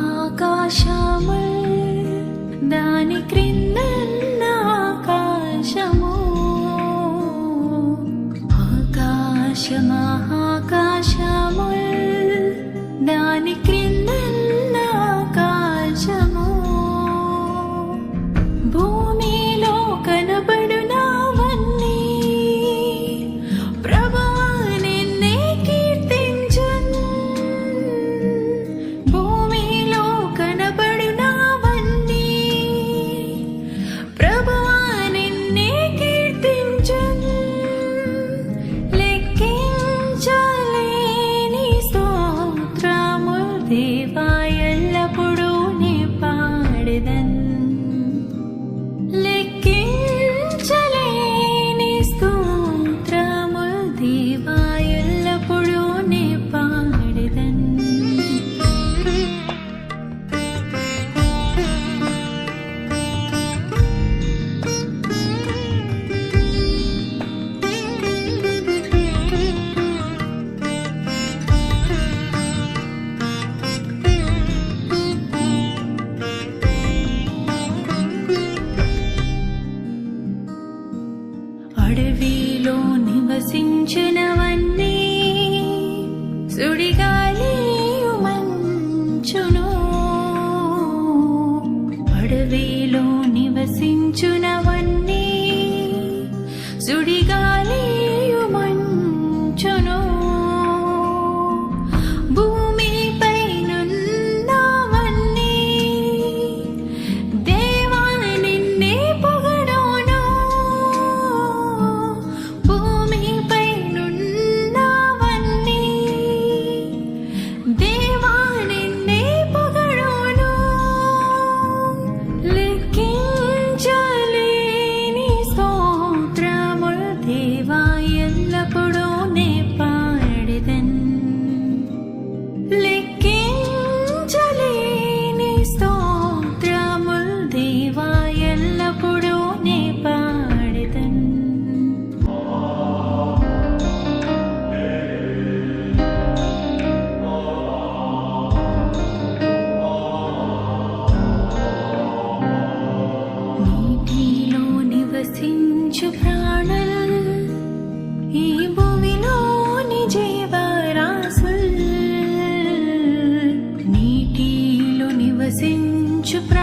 ఆకాశము దాని క్రింద ఆకాశము. ఆకాశ మహాకాశము దాని క్రింద అడవిలో నివసించినవన్నీ సుడిగాలియు మంచును. అడవిలో te pra